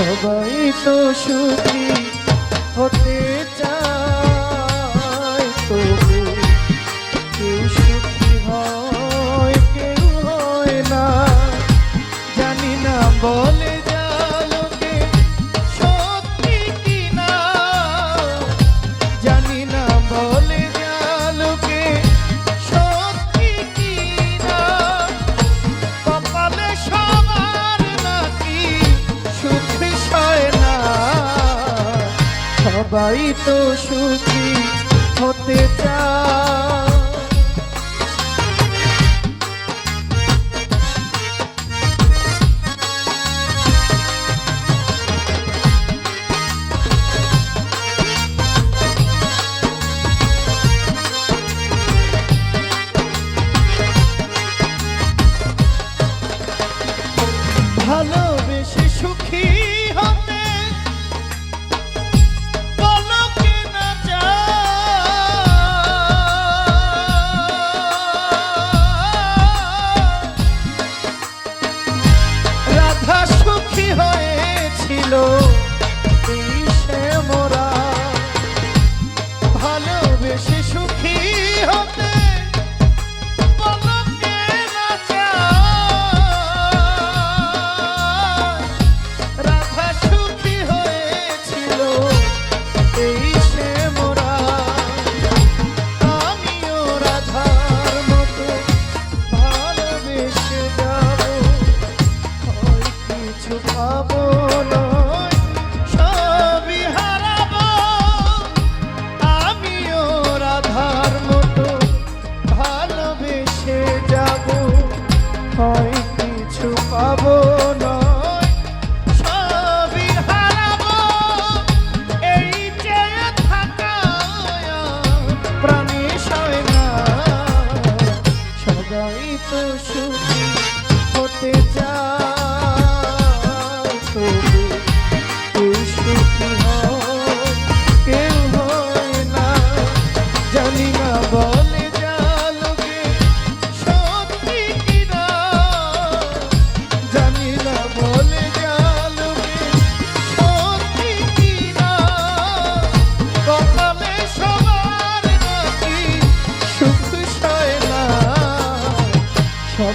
সবাই তো সুখী হতে সবাই তো সুখী হতে চা কিছু পাবো না সবই আমিও রাধার মতো ভালোবেসে যাব। হয় কিছু পাবো না। তো সুখী হতে